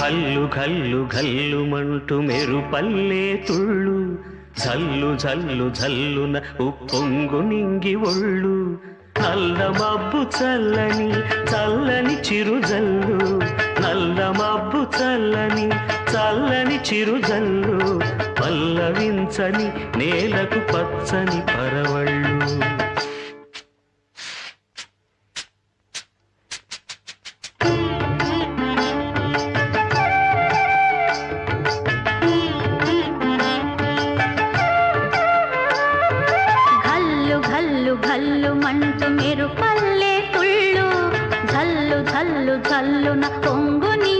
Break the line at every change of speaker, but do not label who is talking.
ఘల్లు ఘల్లు ఘల్లుమంటూ మెరుపల్లే తుళ్ళు. జల్లు జల్లు జల్లున ఉప్పొంగు నింగి ఒళ్ళు. నల్ల మబ్బు చల్లని చల్లని చిరు జల్లు. నల్ల మబ్బు చల్లని చల్లని చిరు జల్లు. పల్లవించని నేలకు పచ్చని పరవళ్ళు.
ఘల్లు ఘల్లు మంటూ మెరుపల్లే తుళ్ళు జల్లు జల్లు జల్లున పొంగుని